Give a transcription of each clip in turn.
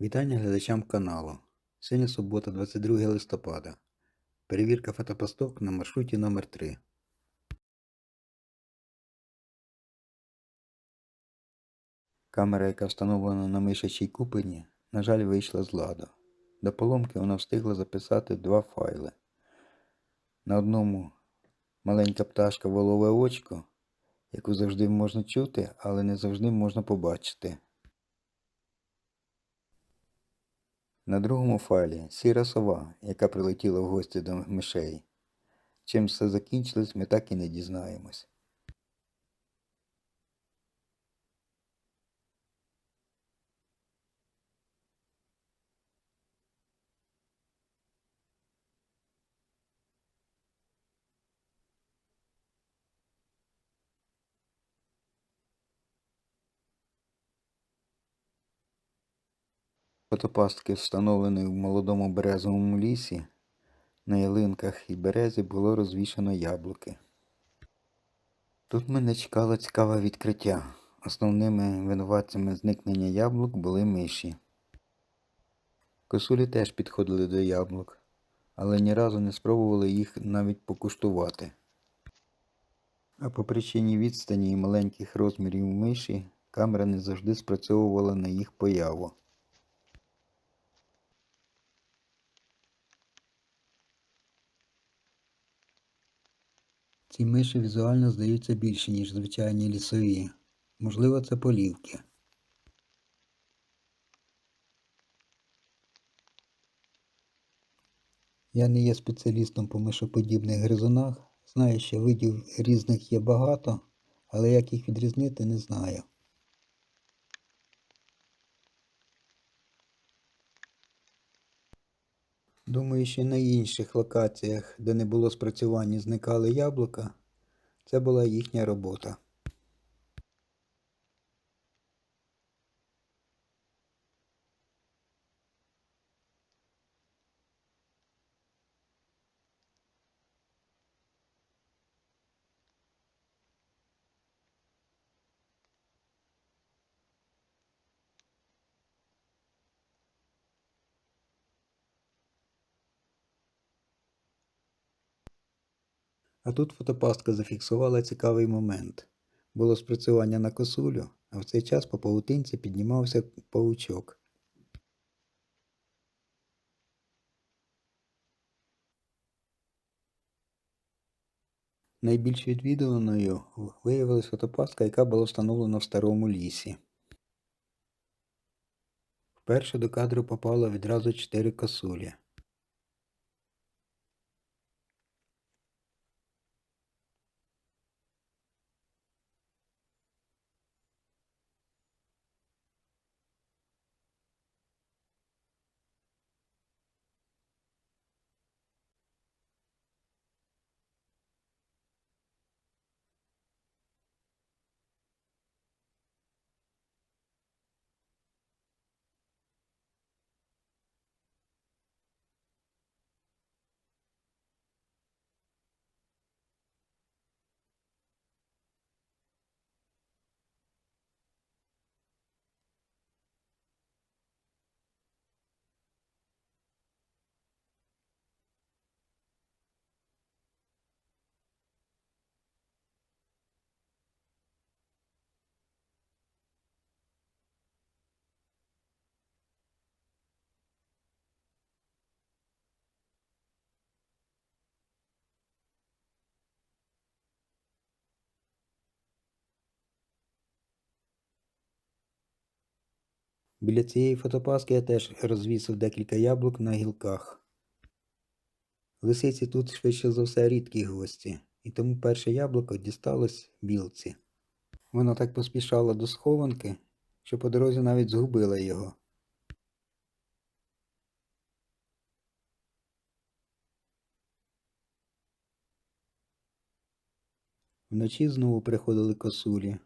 Вітання глядачам каналу. Сьогодні субота, 22 листопада. Перевірка фотопосток на маршруті номер 3 Камера, яка встановлена на мишачій купині, на жаль, вийшла з ладу. До поломки вона встигла записати два файли. На одному маленька пташка волове очко, яку завжди можна чути, але не завжди можна побачити. На другому файлі сіра сова, яка прилетіла в гості до мишей. Чим все закінчилось, ми так і не дізнаємось. Фотопастки, встановлені в молодому березовому лісі, на ялинках і березі було розвішано яблуки. Тут мене чекало цікаве відкриття. Основними винуватцями зникнення яблук були миші. Косулі теж підходили до яблук, але ні разу не спробували їх навіть покуштувати. А по причині відстані і маленьких розмірів миші камера не завжди спрацьовувала на їх появу. Ці миші візуально здаються більше, ніж звичайні лісові. Можливо, це полівки. Я не є спеціалістом по мишоподібних гризунах. Знаю, що видів різних є багато, але як їх відрізнити, не знаю. Думаю, що на інших локаціях, де не було спрацювання, зникали яблука, це була їхня робота. А тут фотопастка зафіксувала цікавий момент. Було спрацювання на косулю, а в цей час по павутинці піднімався павучок. Найбільш відвідуваною виявилась фотопастка, яка була встановлена в старому лісі. Вперше до кадру попало відразу чотири косулі. Біля цієї фотопаски я теж розвісив декілька яблук на гілках. Лисиці тут швидше за все рідкі гості, і тому перше яблуко дісталось білці. Вона так поспішала до схованки, що по дорозі навіть згубила його. Вночі знову приходили косулі.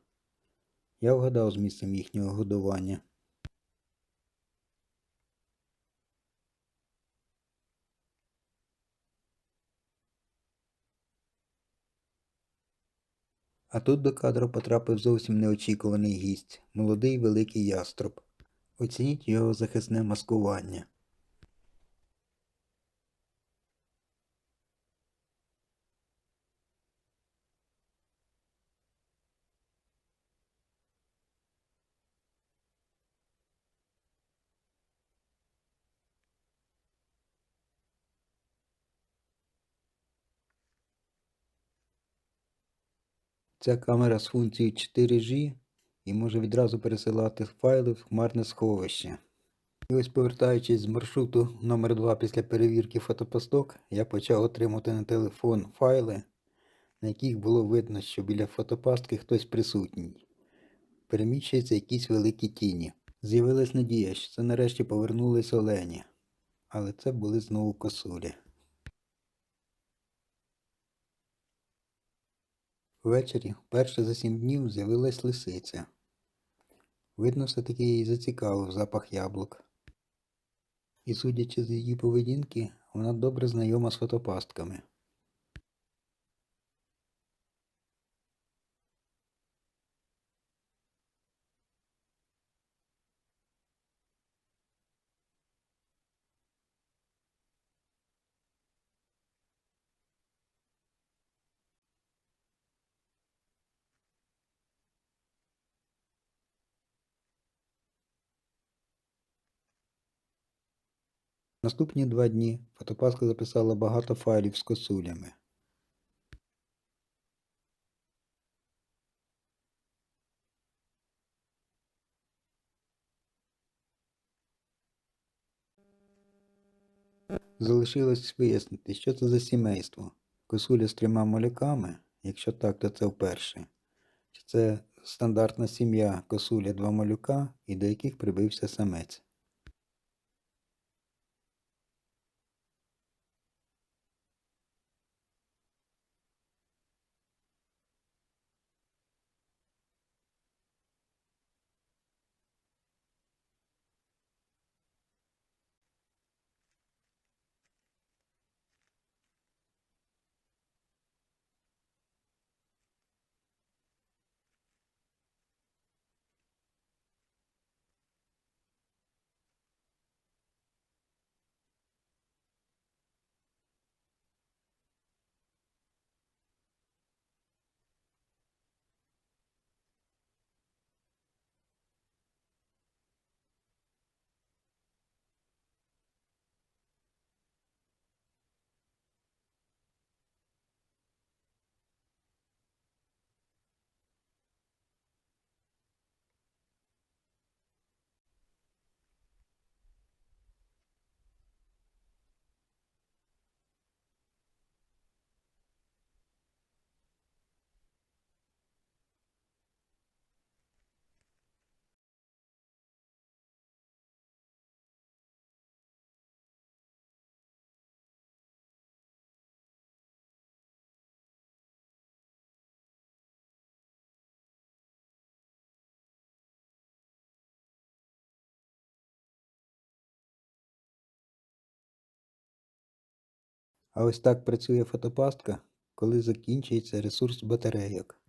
Я вгадав з місцем їхнього годування. А тут до кадру потрапив зовсім неочікуваний гість молодий великий яструб. Оцініть його захисне маскування. Ця камера з функцією 4G і може відразу пересилати файли в хмарне сховище. І ось повертаючись з маршруту номер 2 після перевірки фотопосток, я почав отримати на телефон файли, на яких було видно, що біля фотопастки хтось присутній. Переміщуються якісь великі тіні. З'явилась надія, що це нарешті повернулись олені. Але це були знову косулі. Ввечері, вперше за сім днів, з'явилась лисиця. Видно, все-таки її зацікавив запах яблук. І судячи з її поведінки, вона добре знайома з фотопастками. Наступні два дні фотопастка записала багато файлів з косулями. Залишилось вияснити, що це за сімейство. Косуля з трьома малюками, якщо так, то це вперше. Чи це стандартна сім'я косуля два малюка, і до яких прибився самець. А ось так працює фотопастка, коли закінчується ресурс батарейок.